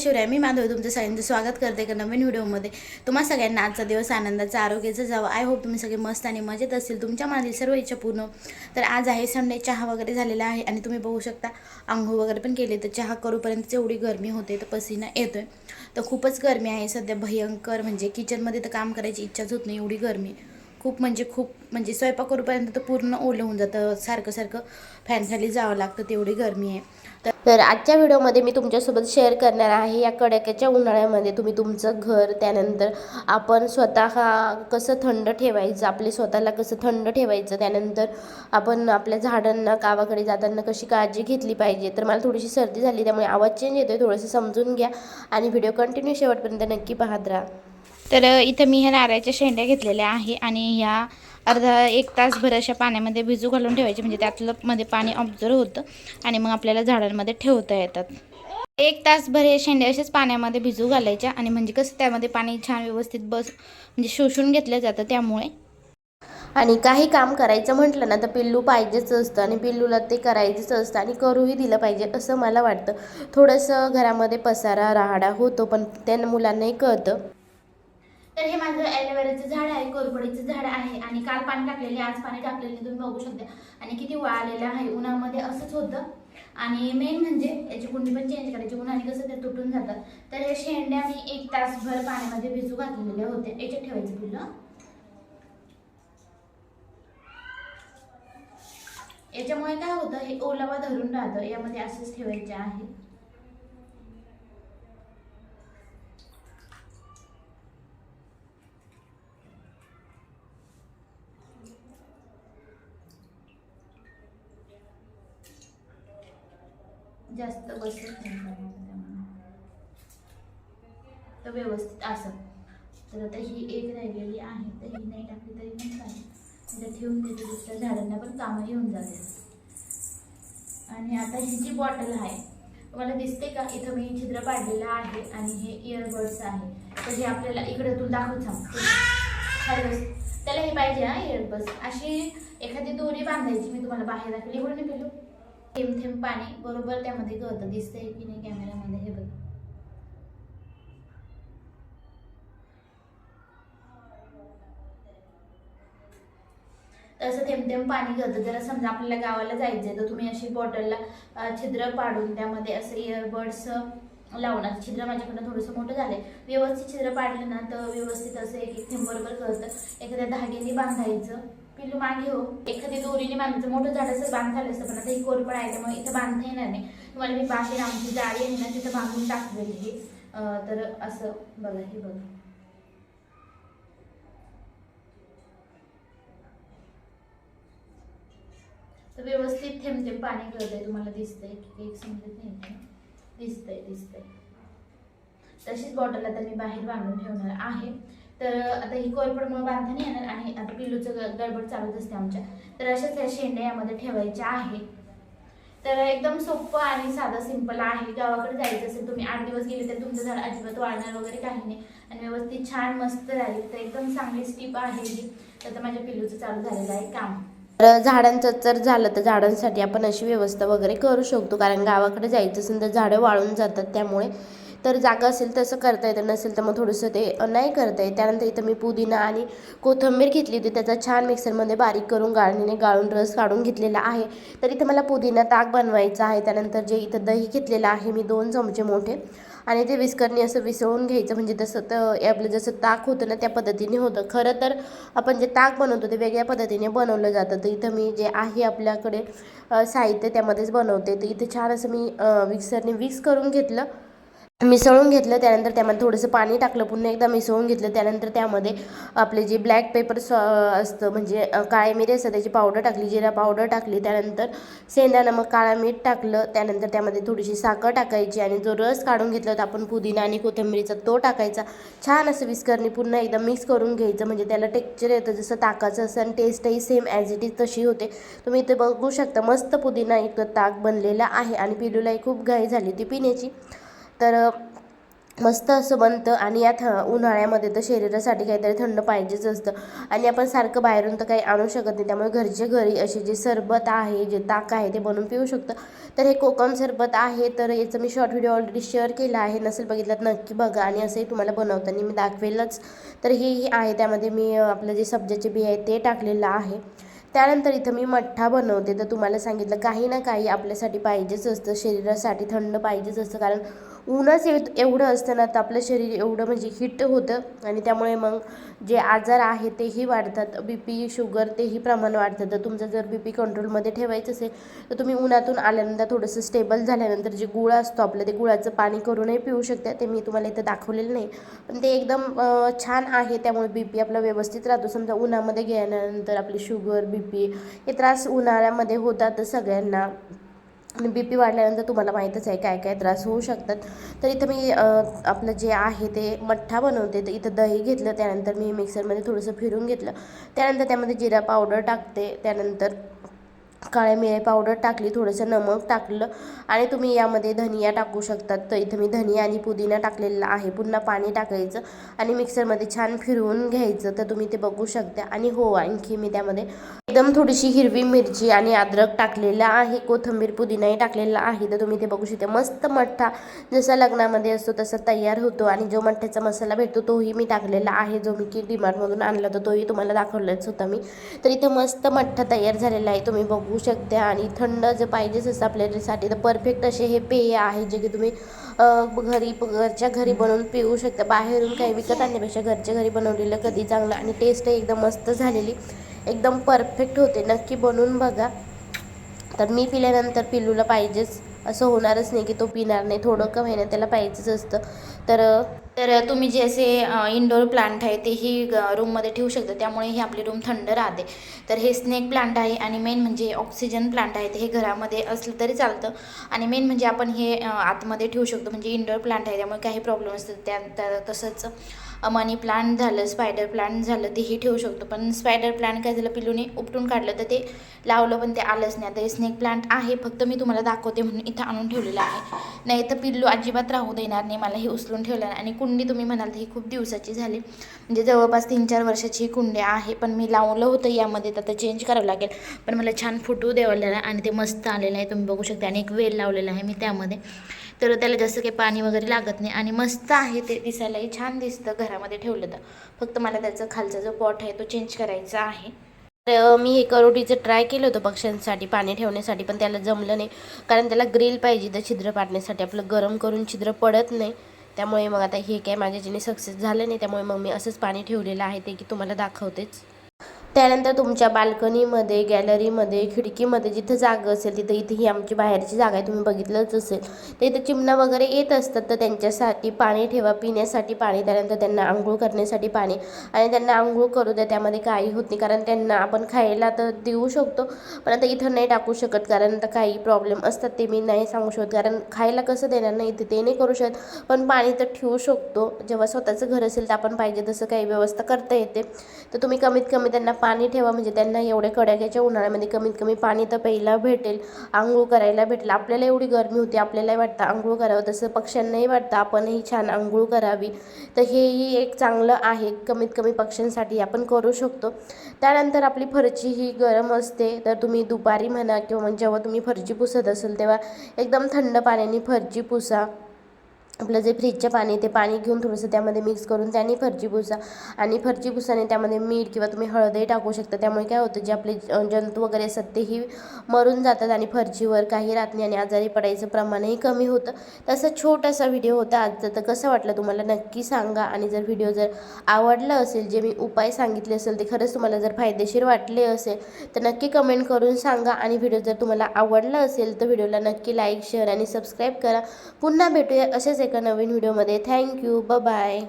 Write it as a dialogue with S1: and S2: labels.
S1: शिवराय मी माधव तुमचं सगळ्यांचं स्वागत करते एका नवीन व्हिडिओमध्ये. तुम्हा सगळ्यांना आजचा दिवस आनंदाचा आरोग्याचा जावं. आय होप तुम्ही सगळे मस्त आणि मजेत असतील. तुमच्या मनातील सर्व इच्छा पूर्ण तर आज आहे संडे चहा वगैरे झालेला आहे आणि तुम्ही बघू शकता आंघोळ वगैरे पण केले. तर चहा करूपर्यंत एवढी गरमी होते तर पसीना येतोय. तर खूपच गरमी आहे. सध्या भयंकर म्हणजे किचनमध्ये तर काम करायची इच्छाच होत नाही एवढी गरमी. खूप म्हणजे खूप म्हणजे स्वयंपाक करूपर्यंत तर पूर्ण ओलं होऊन जातं. सारखं सारखं फॅनखाली जावं लागतं तेवढी गरमी आहे. तर तर आजच्या व्हिडिओमध्ये मी तुमच्यासोबत शेअर करणार आहे या कडाक्याच्या उन्हाळ्यामध्ये तुम्ही तुमचं घर त्यानंतर आपण स्वतः कसं थंड ठेवायचं आपले स्वतःला कसं थंड ठेवायचं त्यानंतर आपण आपल्या झाडांना गावाकडे जाताना कशी काळजी घेतली पाहिजे. तर मला थोडीशी सर्दी झाली त्यामुळे आवाज चेंज येतोय थोडंसं समजून घ्या आणि व्हिडिओ कंटिन्यू शेवटपर्यंत नक्की पाहत राहा. तर इथं मी ह्या नारळाच्या शेंड्या घेतलेल्या आहे आणि ह्या अर्धा एक तासभर अशा पाण्यामध्ये भिजू घालून ठेवायचे. म्हणजे त्यातलं मध्ये पाणी ऑब्झर्व होतं आणि मग आपल्याला झाडांमध्ये ठेवता येतात. एक तासभर हे शेंडे असेच पाण्यामध्ये भिजू घालायच्या आणि म्हणजे कसं त्यामध्ये पाणी छान व्यवस्थित बस म्हणजे शोषून घेतलं जातं त्यामुळे. आणि काही काम करायचं म्हटलं ना तर पिल्लू पाहिजेच असतं आणि पिल्लूला ते करायचंच असतं आणि करूही दिलं पाहिजे असं मला वाटतं. थोडंसं घरामध्ये पसारा राहाडा होतो पण त्या मुलांनाही कळतं. तर हे माझं ॲलोवेराचं झाड आहे कोरपडीचं झाड आहे आणि काल पाणी टाकलेले आज पाणी टाकलेले तुम्ही बघू शकता. आणि किती वाळलेलं आहे उन्हामध्ये असंच होतं. आणि मेन म्हणजे याची कुंडी पण चेंज करायची उन्हाने कसं ते तुटून जातात तर हे शेंड्या मी एक तासभर पाण्यामध्ये भिजू घातलेल्या होत्या याच्यात ठेवायचं फुलं. याच्यामुळे काय होतं हे ओलावा धरून राहतं. यामध्ये असंच ठेवायचे आहे. जास्त बसत नाही तर व्यवस्थित असं. तर आता ही एक राहिलेली आहे तर ही नाही टाकली तरी पण चालेल. म्हणजे ठेवून देते दुसऱ्या झाडांना पण कामं येऊन जाते आणि आता ही जी बॉटल आहे तुम्हाला दिसते का? इथं मी छिद्र पाडलेलं आहे आणि हे इयरबड्स आहे. तर हे आपल्याला इकडे तू दाखवत सांग. हॅलो त्याला हे पाहिजे हा इयरबड्स अशी एखादी दोरी बांधायची मी तुम्हाला बाहेर दाखवली. एवढं नाही थेंब थेंब पाणी बरोबर त्यामध्ये गळतं. दिसतंय की नाही कॅमेऱ्यामध्ये हे बघ. तसं थेंब थेंब पाणी गळतं. जर समजा आपल्याला गावाला जायचं आहे तर तुम्ही अशी बॉटलला छिद्र पाडून त्यामध्ये असं इयरबड्स लावणार छिद्र माझ्याकडनं थोडंसं मोठं झालंय. व्यवस्थित छिद्र पाडलं ना तर व्यवस्थित असं एक एक थेंब बरोबर कळतं एखाद्या धाग्याने बांधायचं. पिल्लू मागे हो. एखादी दोरीने बांधायचं मोठं झाड असं बांध झालं असतं पण आता ही कोरपड आहे त्यामुळे इथं बांधता येणार नाही. तुम्हाला मी बाहेर आमची जाळी आहे ना तिथं बांधून टाकलेली हे तर असं बघा हे बघा. तर व्यवस्थित थेंब थेंब पाणी गळतंय तुम्हाला दिसतंय की एक समजत नाही दिसतंय दिसतंय. तशीच बॉटल आता मी बाहेर बांधून ठेवणार आहे. तर आता ही कोरपडमुळे बांधणी येणार आणि आता पिल्लूचं गडबड चालूच असते आमच्या. तर अशाच या शेंड्या यामध्ये ठेवायच्या आहे. तर एकदम सोपं आणि साधं सिंपल आहे. गावाकडे जायचं असेल तुम्ही आठ दिवस गेले तर तुमचं झाड अजिबात वाढणार वगैरे काही नाही. आणि व्यवस्थित छान मस्त राहील तर एकदम चांगली स्टीप आहे ही. तर माझ्या पिल्लूचं चालू झालेलं आहे काम. तर झाडांचं जर झालं तर झाडांसाठी आपण अशी व्यवस्था वगैरे करू शकतो. कारण गावाकडे जायचं असेल तर झाडं वाळून जातात त्यामुळे तर जागा असेल तसं करता येतं नसेल तर मग थोडंसं ते नाही करता येत. त्यानंतर इथं मी पुदिना आणि कोथिंबीर घेतली होती. त्याचा छान मिक्सरमध्ये बारीक करून गाळणीने गाळून रस काढून घेतलेला आहे. तर इथं मला पुदिना ताक बनवायचा आहे. त्यानंतर जे इथं दही घेतलेलं आहे मी दोन चमचे मोठे. आणि ते विस्करणी असं विसळून घ्यायचं. म्हणजे तसं तर आपलं जसं ताक होतं ना त्या पद्धतीने होतं. खरं तर आपण जे ताक बनवतो ते वेगळ्या पद्धतीने बनवलं जातं. तर इथं मी जे आहे आपल्याकडे साहित्य त्यामध्येच बनवते. तर इथे छान असं मी अ, मिक्सरने करून घेतलं. मिसळून घेतलं त्यानंतर त्यामध्ये थोडंसं पाणी टाकलं पुन्हा एकदा मिसळून घेतलं त्यानंतर त्यामध्ये आपले जे ब्लॅक पेपर असतं म्हणजे काळे मिरी असतं त्याची पावडर टाकली जिरा पावडर टाकली त्यानंतर सेंदा नमक काळा मीठ टाकलं त्यानंतर त्यामध्ये थोडीशी साखर टाकायची आणि जो रस काढून घेतला होता आपण पुदिना आणि कोथिंबीरीचा तो टाकायचा छान असं विस्करणी पुन्हा एकदा मिक्स करून घ्यायचं म्हणजे त्याला टेक्स्चर येतं जसं ताकाचं असं आणि टेस्टही सेम ॲज इट इज तशी होते. तुम्ही इथे बघू शकता मस्त पुदिना एक ताक बनलेला आहे आणि पिलूलाही खूप घाई झाली ती पिण्याची. तर
S2: मस्त असं बनतं आणि या थ उन्हाळ्यामध्ये तर शरीरासाठी काहीतरी थंड पाहिजेच असतं. आणि आपण सारखं बाहेरून तर काही आणू शकत नाही. त्यामुळे घरचे घरी असे जे सरबत आहे जे ताक आहे ते बनवून पिऊ शकतं. तर हे कोकम सरबत आहे तर याचं मी शॉर्ट व्हिडिओ ऑलरेडी शेअर केला आहे. नसेल बघितलं तर नक्की बघा आणि असंही तुम्हाला बनवताना मी दाखवेलच. तर हे आहे त्यामध्ये मी आपलं जे सब्जाचे बी आहे ते टाकलेलं आहे. त्यानंतर इथं मी मठ्ठा बनवते. तर तुम्हाला सांगितलं काही ना काही आपल्यासाठी पाहिजेच असतं. शरीरासाठी थंड पाहिजेच असतं. कारण ऊनच एव एवढं असतं ना तर आपलं शरीर एवढं म्हणजे हिट होतं. आणि त्यामुळे मग जे आजार आहे तेही वाढतात. बी पी शुगर तेही प्रमाण वाढतं. तर तुमचं जर बी पी कंट्रोलमध्ये ठेवायचं असेल तर तुम्ही उन्हातून आल्यानंतर थोडंसं स्टेबल झाल्यानंतर जे गुळ असतो आपलं ते गुळाचं पाणी करूनही पिऊ शकता. ते मी तुम्हाला इथं दाखवलेलं नाही. पण ते एकदम छान आहे. त्यामुळे बी पी आपला व्यवस्थित राहतो. समजा उन्हामध्ये गेल्यानंतर आपली शुगर बी पी हे त्रास उन्हाळ्यामध्ये होतात सगळ्यांना. आणि बी पी वाढल्यानंतर तुम्हाला माहीतच आहे काय काय त्रास होऊ शकतात. तर इथं मी आपलं जे आहे ते मठ्ठा बनवते. तर इथं दही घेतलं त्यानंतर मी मिक्सरमध्ये थोडंसं फिरून घेतलं. त्यानंतर त्यामध्ये जिरा पावडर टाकते. त्यानंतर काळ्या मिरे पावडर टाकली थोडंसं नमक टाकलं आणि तुम्ही यामध्ये धनिया टाकू शकतात. तर इथं मी धनिया आणि पुदिना टाकलेला आहे. पुन्हा पाणी टाकायचं आणि मिक्सरमध्ये छान फिरवून घ्यायचं. तर तुम्ही ते बघू शकता. आणि हो आणखी मी त्यामध्ये एकदम थोडीशी हिरवी मिरची आणि अद्रक टाकलेलं आहे. कोथिंबीर पुदिनाही टाकलेला आहे. तर तुम्ही ते बघू शकता. मस्त मठ्ठा जसा लग्नामध्ये असतो तसा तयार होतो आणि जो मठ्ठ्याचा मसाला भेटतो तोही मी टाकलेला आहे. जो मी की डिमार्टमधून आणला तर तोही तुम्हाला दाखवलाच होता मी. तर इथं मस्त मठ्ठा तयार झालेला आहे. तुम्ही बघू होऊ शकते आणि थंड जर पाहिजेच असतं आपल्यासाठी तर परफेक्ट असे हे पेय आहे जे की तुम्ही घरी घरच्या घरी बनवून पिऊ शकता. बाहेरून काही विकत आणण्यापेक्षा घरच्या घरी बनवलेलं कधी चांगलं आणि टेस्टही एकदम मस्त झालेली एकदम परफेक्ट होते. नक्की बनवून बघा. तर मी पिल्यानंतर पिलूला पाहिजेच. असं होणारच नाही की तो पिणार नाही. थोडं का महिन्यात त्याला पाहिजेच असतं. तर तर तुम्ही जे असे इनडोअर प्लांट आहे तेही रूममध्ये ठेवू शकता. त्यामुळे ही आपली रूम थंड राहते. तर हे स्नेक प्लांट आहे आणि मेन म्हणजे ऑक्सिजन प्लांट आहे. ते हे घरामध्ये असलं तरी चालतं. आणि मेन म्हणजे आपण हे आतमध्ये ठेवू शकतो. म्हणजे इनडोअर प्लांट आहे. त्यामुळे काही प्रॉब्लेम असतात त्या- तसंच मनी प्लांट झालं स्पायडर प्लांट झालं तेही ठेवू शकतो. पण स्पायडर प्लांट काय झालं पिलूने उपटून काढलं तर ते लावलं पण ते आलंच नाही. आता हे स्नेक प्लांट आहे फक्त मी तुम्हाला दाखवते म्हणून इथं आणून ठेवलेलं आहे. नाही तर पिल्लू अजिबात राहू देणार नाही मला हे उचलून ठेवलं नाही. आणि कुंडी तुम्ही म्हणाल तर ही खूप दिवसाची झाली. म्हणजे जवळपास तीन चार वर्षाची ही कुंडी आहे पण मी लावलं होतं यामध्ये तर आता चेंज करावं लागेल. पण मला छान फोटो द्यावा लागला आणि ते मस्त आलेलं आहे तुम्ही बघू शकता. आणि एक वेल लावलेला आहे मी त्यामध्ये. तर त्याला जास्त काही पाणी वगैरे लागत नाही आणि मस्त आहे ते दिसायलाही छान दिसतं घरामध्ये ठेवलं तर. फक्त मला त्याचा खालचा जो पॉट आहे तो चेंज करायचा आहे. तर मी हे करोडीचं ट्राय केलं होतं पक्ष्यांसाठी पाणी ठेवण्यासाठी पण त्याला जमलं नाही. कारण त्याला ग्रिल पाहिजे तर छिद्र पाडण्यासाठी. आपलं गरम करून छिद्र पडत नाही. त्यामुळे मग आता हे काय माझ्या जिने सक्सेस झालं नाही. त्यामुळे मग मी असंच पाणी ठेवलेलं आहे ते की तुम्हाला दाखवतेच. त्यानंतर तुमच्या बाल्कनीमध्ये गॅलरीमध्ये खिडकीमध्ये जिथं जागा असेल तिथं इथे ही आमची बाहेरची जागा आहे. तुम्ही बघितलंच असेल. तर इथं चिमणा वगैरे येत असतात तर त्यांच्यासाठी पाणी ठेवा. पिण्यासाठी पाणी त्यानंतर त्यांना आंघोळ करण्यासाठी पाणी. आणि त्यांना आंघोळ करू द्या त्यामध्ये काही होत नाही. कारण त्यांना आपण खायला तर देऊ शकतो पण आता इथं नाही टाकू शकत. कारण आता काही प्रॉब्लेम असतात ते मी नाही सांगू शकत. कारण खायला कसं देणार नाही इथे ते नाही करू शकत. पण पाणी तर ठेवू शकतो. जेव्हा स्वतःचं घर असेल तर आपण पाहिजे तसं काही व्यवस्था करता येते. तर तुम्ही कमीत कमी त्यांना पाणी ठेवा म्हणजे त्यांना एवढ्या कडाक्याच्या उन्हाळ्यामध्ये कमीत कमी पाणी तर प्यायला भेटेल आंघोळ करायला भेटेल. आपल्याला एवढी गरमी होती आपल्यालाही वाटतं आंघोळ करावं तसं पक्ष्यांनाही वाटतं आपणही छान आंघोळ करावी. तर हेही एक चांगलं आहे कमीत कमी पक्ष्यांसाठी आपण करू शकतो. त्यानंतर आपली फरची ही गरम असते तर तुम्ही दुपारी म्हणा किंवा जेव्हा तुम्ही फरची पुसत असेल तेव्हा एकदम थंड पाण्याने फरची पुसा. आपलं जे फ्रीजचं पाणी ते पाणी घेऊन थोडंसं त्यामध्ये मिक्स करून त्याने फरची पुसा आणि फरची पुसाने त्यामध्ये मीठ किंवा तुम्ही हळदही टाकू शकता. त्यामुळे काय होतं जे आपले जंतू वगैरे असतात तेही मरून जातात आणि फरचीवर काही राहत नाही आणि आजारी पडायचं प्रमाणही कमी होतं. तसा छोटासा व्हिडिओ होता आजचा. तर कसं वाटलं तुम्हाला? नक्की सांगा. आणि जर व्हिडिओ जर आवडला असेल जे मी उपाय सांगितले असेल ते खरंच तुम्हाला जर फायदेशीर वाटले असेल तर नक्की कमेंट करून सांगा. आणि व्हिडिओ जर तुम्हाला आवडला असेल तर व्हिडिओला नक्की लाईक शेअर आणि सबस्क्राईब करा. पुन्हा भेटूया असेच एक एका नवीन व्हिडिओमध्ये. Thank you bye